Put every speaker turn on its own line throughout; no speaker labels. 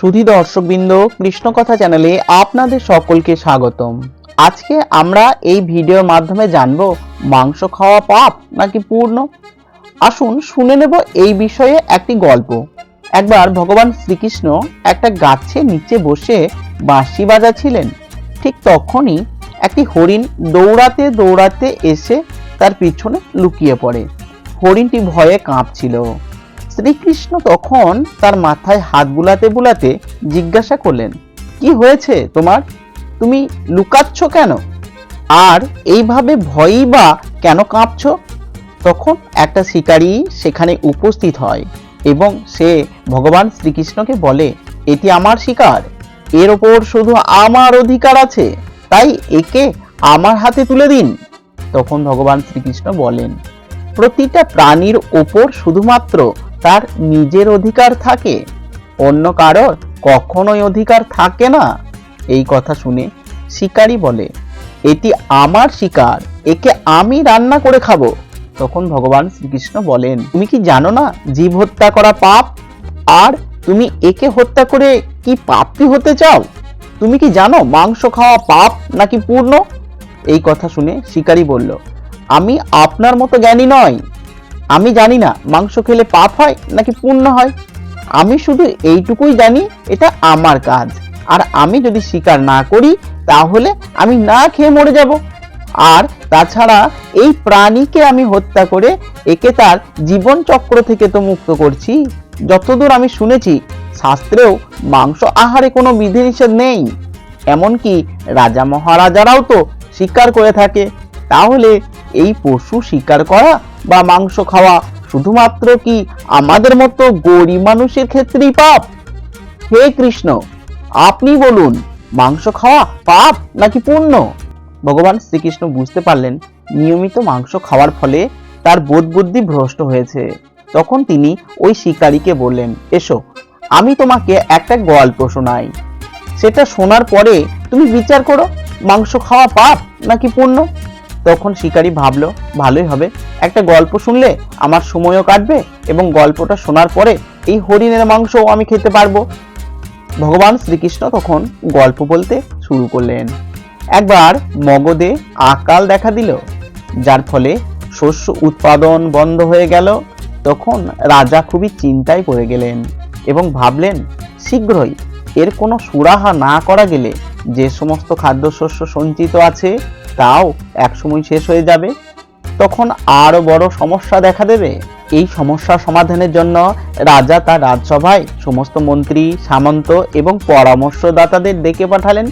সুধী দর্শকবৃন্দ, কৃষ্ণকথা চ্যানেলে আপনাদের সকলকে স্বাগতম। আজকে আমরা এই ভিডিওর মাধ্যমে জানব, মাংস খাওয়া পাপ নাকি পূর্ণ? আসুন শুনে নেব এই বিষয়ে একটি গল্প। একবার ভগবান শ্রীকৃষ্ণ একটা গাছের নিচে বসে বাঁশি বাজাচ্ছিলেন। ঠিক তখনই একটি হরিণ দৌড়াতে দৌড়াতে এসে তার পিছনে লুকিয়ে পড়ে। হরিণটি ভয়ে কাঁপছিল। শ্রীকৃষ্ণ তখন তার মাথায় হাত বুলাতে বুলাতে জিজ্ঞাসা করলেন, কি হয়েছে তোমার? তুমি লুকাচ্ছ কেন? আর এইভাবে ভয়ই বা কেন কাঁপছ? তখন একটা শিকারী সেখানে উপস্থিত হয় এবং সে ভগবান শ্রীকৃষ্ণকে বলে, এটি আমার শিকার। এর ওপর শুধু আমার অধিকার আছে। তাই একে আমার হাতে তুলে দিন। তখন ভগবান শ্রীকৃষ্ণ বলেন, প্রতিটা প্রাণীর ওপর শুধুমাত্র তার নিজের অধিকার থাকে, অন্য কারোর কখনোই অধিকার থাকে না। এই কথা শুনে শিকারী বলে, এটি আমার শিকার, একে আমি রান্না করে খাব। তখন ভগবান শ্রীকৃষ্ণ বলেন, তুমি কি জানো না, জীব হত্যা করা পাপ? আর তুমি একে হত্যা করে কি পাপি হতে চাও? তুমি কি জানো মাংস খাওয়া পাপ নাকি পূর্ণ? এই কথা শুনে শিকারী বলল, আমি আপনার মতো জ্ঞানী নয় আমি জানি না মাংস খেলে পাপ হয় নাকি পুণ্য হয়। আমি শুধু এইটুকুই জানি, এটা আমার কাজ। আর আমি যদি স্বীকার না করি, তাহলে আমি না খেয়ে মরে যাব। আর তাছাড়া এই প্রাণীকে আমি হত্যা করে একে তার জীবন চক্র থেকে তো মুক্ত করছি। যতদূর আমি শুনেছি, শাস্ত্রেও মাংস আহারে কোনো বিধিনিষেধ নেই। এমনকি রাজা মহারাজারাও তো শিকার করে থাকে। তাহলে এই পশু শিকার করা বা মাংস খাওয়া শুধুমাত্র কি আমাদের মতো গরিব মানুষের ক্ষেত্রেই পাপ? হে কৃষ্ণ, আপনি বলুন, মাংস খাওয়া পাপ নাকি পুণ্য? ভগবান শ্রীকৃষ্ণ বুঝতে পারলেন, নিয়মিত মাংস খাওয়ার ফলে তার বোধ বুদ্ধি ভ্রষ্ট হয়েছে। তখন তিনি ওই শিকারীকে বললেন, এসো, আমি তোমাকে একটা গল্প শোনাই। সেটা শোনার পরে তুমি বিচার করো, মাংস খাওয়া পাপ নাকি পুণ্য? তখন শিকারী ভাবলো, ভালোই হবে। একটা গল্প শুনলে আমার সময়ও কাটবে এবং গল্পটা শোনার পরে এই হরিণের মাংসও আমি খেতে পারব। ভগবান শ্রীকৃষ্ণ তখন গল্প বলতে শুরু করলেন। একবার মগধে আকাল দেখা দিল, যার ফলে শস্য উৎপাদন বন্ধ হয়ে গেল। তখন রাজা খুবই চিন্তায় পড়ে গেলেন এবং ভাবলেন, শীঘ্রই এর কোনো সুরাহা না করা গেলে যে সমস্ত খাদ্যশস্য সঞ্চিত আছে তাও একসময় শেষ হয়ে যাবে, তখন আরও বড় সমস্যা দেখা দেবে। এই সমস্যা সমাধানের জন্য রাজা তার রাজসভায় সমস্ত মন্ত্রী, সামন্ত এবং পরামর্শদাতাদের ডেকে পাঠালেন।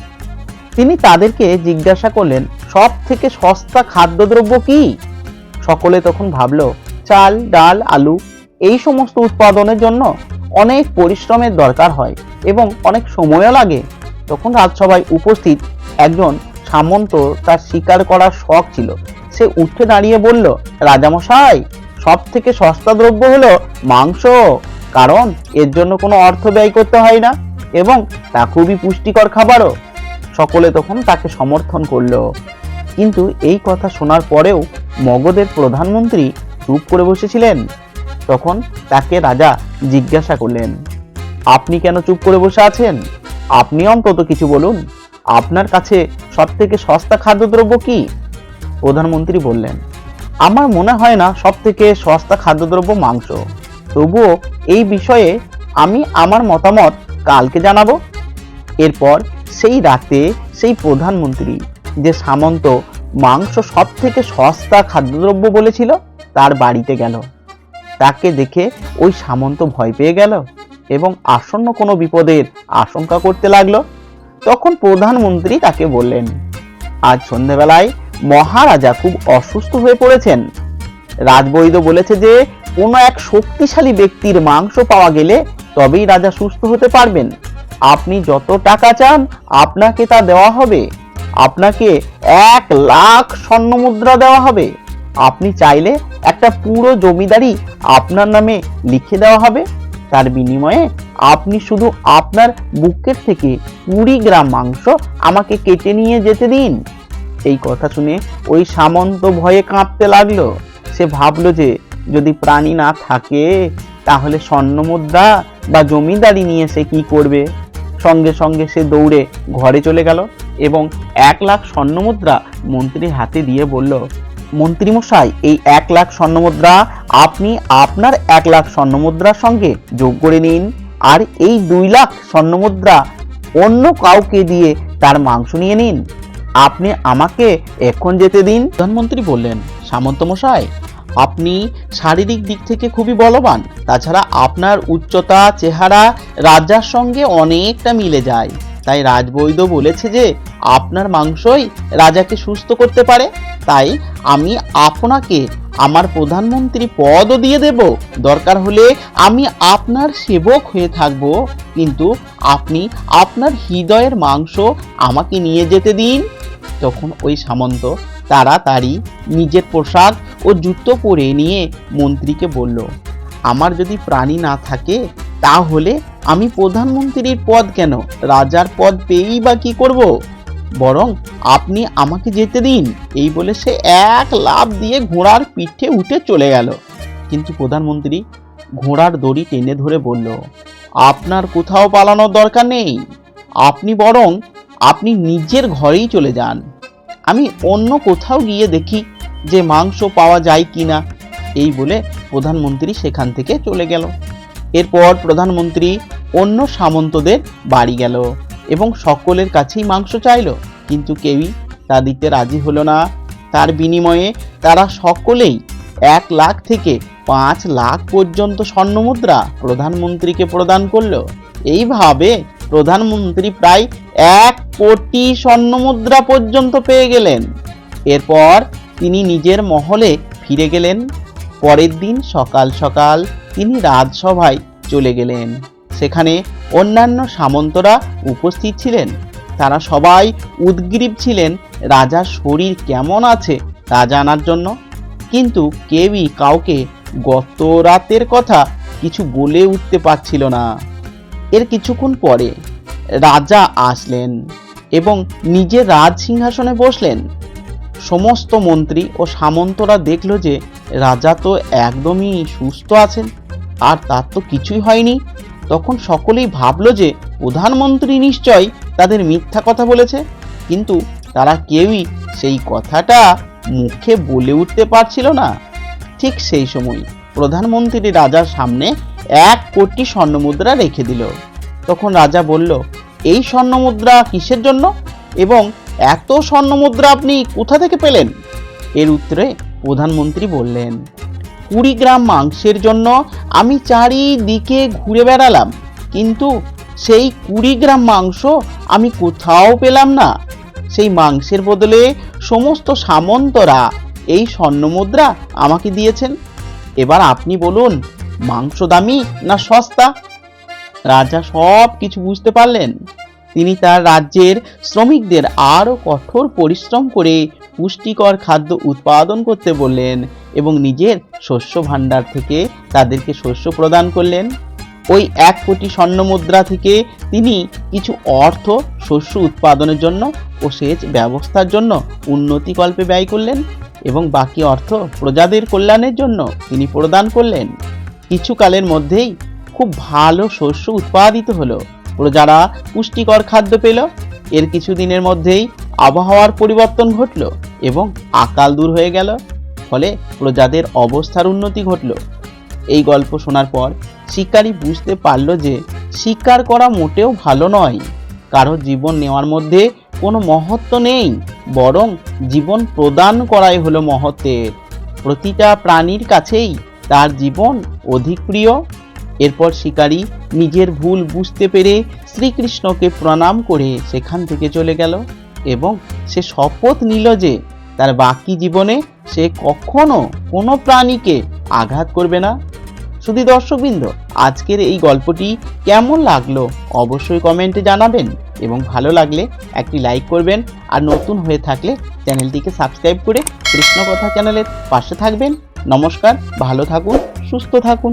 তিনি তাদেরকে জিজ্ঞাসা করলেন সব থেকে সস্তা খাদ্যদ্রব্য কি? সকলে তখন ভাবলো, চাল, ডাল, আলু, এই সমস্ত উৎপাদনের জন্য অনেক পরিশ্রমের দরকার হয় এবং অনেক সময়ও লাগে। তখন রাজসভায় উপস্থিত একজন সামন্ত তার শিকার করার শখ ছিল। সে উঠে দাঁড়িয়ে বলল, রাজামশাই সব থেকে সস্তা দ্রব্য হলো মাংস। কারণ এর জন্য কোনো অর্থ ব্যয় করতে হয় না এবং তা খুবই পুষ্টিকর খাবারও। সকলে তখন তাকে সমর্থন করল। কিন্তু এই কথা শোনার পরেও মগধের প্রধানমন্ত্রী চুপ করে বসেছিলেন। তখন তাকে রাজা জিজ্ঞাসা করলেন, আপনি কেন চুপ করে বসে আছেন? আপনি অন্তত কিছু বলুন। আপনার কাছে সব থেকে সস্তা খাদ্যদ্রব্য কি? প্রধানমন্ত্রী বললেন, আমার মনে হয় না সব থেকে সস্তা খাদ্যদ্রব্য মাংস। তবুও এই বিষয়ে আমি আমার মতামত কালকে জানাব। এরপর সেই রাতে সেই প্রধানমন্ত্রী যে সামন্ত মাংস সব থেকে সস্তা খাদ্যদ্রব্য বলেছিল, তার বাড়িতে গেল। তাকে দেখে ওই সামন্ত ভয় পেয়ে গেল এবং আসন্ন কোনো বিপদের আশঙ্কা করতে লাগল। তখন প্রধানমন্ত্রী তাকে বললেন, আজ সন্ধেবেলায় মহারাজা খুব অসুস্থ হয়ে পড়েছেন। রাজবৈদ্য বলেছে যে, কোনো এক শক্তিশালী ব্যক্তির মাংস পাওয়া গেলে তবেই রাজা সুস্থ হতে পারবেন। আপনি যত টাকা চান, আপনাকে তা দেওয়া হবে। আপনাকে এক লাখ স্বর্ণ মুদ্রা দেওয়া হবে। আপনি চাইলে একটা পুরো জমিদারি আপনার নামে লিখে দেওয়া হবে। তার বিনিময়ে আপনি শুধু আপনার বুকের থেকে কুড়ি গ্রাম মাংস আমাকে কেটে নিয়ে যেতে দিন। এই কথা শুনে ওই সামন্ত ভয়ে কাঁপতে লাগল। সে ভাবলো যে, যদি প্রাণী না থাকে, তাহলে স্বর্ণমুদ্রা বা জমিদারি নিয়ে সে কি করবে? সঙ্গে সঙ্গে সে দৌড়ে ঘরে চলে গেল এবং এক লাখ স্বর্ণমুদ্রা মন্ত্রীর হাতে দিয়ে বলল মন্ত্রীমশাই এই এক লাখ স্বর্ণমুদ্রা আপনি আপনার এক লাখ স্বর্ণমুদ্রার সঙ্গে যোগ করে নিন। আর এই দুই লাখ স্বর্ণমুদ্রা অন্য কাউকে দিয়ে তার মাংস নিয়ে নিন। আপনি আমাকে এখন যেতে দিন। প্রধানমন্ত্রী বললেন, সামন্ত মশাই, আপনি শারীরিক দিক থেকে খুবই বলবান। তাছাড়া আপনার উচ্চতা, চেহারা রাজার সঙ্গে অনেকটা মিলে যায়। তাই রাজবৈদ্য বলেছে যে, আপনার মাংসই রাজাকে সুস্থ করতে পারে। তাই আমি আপনাকে আমার প্রধানমন্ত্রী পদও দিয়ে দেব। দরকার হলে আমি আপনার সেবক হয়ে থাকব। কিন্তু আপনি আপনার হৃদয়ের মাংস আমাকে নিয়ে যেতে দিন। তখন ওই সামন্ত তাড়াতাড়ি নিজের পোশাক ও জুতো পরে নিয়ে মন্ত্রীকে বলল, আমার যদি প্রাণী না থাকে, তাহলে আমি প্রধানমন্ত্রীর পদ কেন? রাজার পদ পেয়েই বা কী করব? বরং আপনি আমাকে যেতে দিন। এই বলে সে এক লাফ দিয়ে ঘোড়ার পিঠে উঠে চলে গেল। কিন্তু প্রধানমন্ত্রী ঘোড়ার দড়ি টেনে ধরে বলল, আপনার কোথাও পালানোর দরকার নেই। আপনি বরং আপনি নিজের ঘরেই চলে যান। আমি অন্য কোথাও গিয়ে দেখি যে মাংস পাওয়া যায় কিনা। এই বলে প্রধানমন্ত্রী সেখান থেকে চলে গেল। এরপর প্রধানমন্ত্রী অন্য সামন্তদের বাড়ি গেল। এবং সকলের কাছেই মাংস চাইলো, কিন্তু কেউই তা দিতে রাজি হলো না। তার বিনিময়ে তারা সকলেই এক লাখ থেকে পাঁচ লাখ পর্যন্ত স্বর্ণমুদ্রা প্রধানমন্ত্রীকে প্রদান করল। এইভাবে প্রধানমন্ত্রী প্রায় এক কোটি স্বর্ণমুদ্রা পর্যন্ত পেয়ে গেলেন। এরপর তিনি নিজের মহলে ফিরে গেলেন। পরের দিন সকাল সকাল তিনি রাজসভায় চলে গেলেন। সেখানে অন্যান্য সামন্তরা উপস্থিত ছিলেন। তারা সবাই উদ্গ্রীব ছিলেন, রাজার শরীর কেমন আছে তা জানার জন্য। কিন্তু কেউই কাউকে গত রাতের কথা কিছু বলে উঠতে পারছিল না। এর কিছুক্ষণ পরে রাজা আসলেন এবং নিজের রাজ সিংহাসনে বসলেন। সমস্ত মন্ত্রী ও সামন্তরা দেখল যে রাজা তো একদমই সুস্থ আছেন, আর তার তো কিছুই হয়নি। তখন সকলেই ভাবলো যে প্রধানমন্ত্রী নিশ্চয় তাদের মিথ্যা কথা বলেছে। কিন্তু তারা কেউই সেই কথাটা মুখে বলে উঠতে পারছিল না। ঠিক সেই সময় প্রধানমন্ত্রী রাজার সামনে এক কোটি স্বর্ণমুদ্রা রেখে দিল। তখন রাজা বলল, এই স্বর্ণমুদ্রা কিসের জন্য? এবং এত স্বর্ণমুদ্রা আপনি কোথা থেকে পেলেন? এর উত্তরে প্রধানমন্ত্রী বললেন কুড়ি গ্রাম মাংসের জন্য আমি চারিদিকে ঘুরে বেড়ালাম। কিন্তু সেই কুড়ি গ্রাম মাংস আমি কোথাও পেলাম না। সেই মাংসের বদলে সমস্ত সামন্তরা এই স্বর্ণমুদ্রা আমাকে দিয়েছেন। এবার আপনি বলুন, মাংস দামি না সস্তা? রাজা সব কিছু বুঝতে পারলেন। তিনি তার রাজ্যের শ্রমিকদের আরও কঠোর পরিশ্রম করে পুষ্টিকর খাদ্য উৎপাদন করতে বললেন এবং নিজের শস্য ভাণ্ডার থেকে তাদেরকে শস্য প্রদান করলেন। ওই এক কোটি স্বর্ণ মুদ্রা থেকে তিনি কিছু অর্থ শস্য উৎপাদনের জন্য ও সেচ ব্যবস্থার জন্য উন্নতিকল্পে ব্যয় করলেন এবং বাকি অর্থ প্রজাদের কল্যাণের জন্য তিনি প্রদান করলেন। কিছু কালের মধ্যেই খুব ভালো শস্য উৎপাদিত হলো। প্রজারা পুষ্টিকর খাদ্য পেল। এর কিছুদিনের মধ্যেই আবহাওয়ার পরিবর্তন ঘটল এবং আকাল দূর হয়ে গেল, ফলে প্রজাদের অবস্থার উন্নতি ঘটল। এই গল্প শোনার পর শিকারী বুঝতে পারল যে শিকার করা মোটেও ভালো নয়। কারও জীবন নেওয়ার মধ্যে কোনো মহত্ব নেই, বরং জীবন প্রদান করাই হলো মহত্বের। প্রতিটা প্রাণীর কাছেই তার জীবন অধিক প্রিয়। এরপর শিকারী নিজের ভুল বুঝতে পেরে শ্রীকৃষ্ণকে প্রণাম করে সেখান থেকে চলে গেল। এবং সে শপথ নিল যে তার বাকি জীবনে সে কখনো কোনো প্রাণীকে আঘাত করবে না। শুধু দর্শকবৃন্দ, আজকের এই গল্পটি কেমন লাগল অবশ্যই কমেন্টে জানাবেন এবং ভালো লাগলে একটি লাইক করবেন আর নতুন হয়ে থাকলে চ্যানেলটিকে সাবস্ক্রাইব করে কৃষ্ণ কথা চ্যানেলের পাশে থাকবেন। নমস্কার, ভালো থাকুন, সুস্থ থাকুন।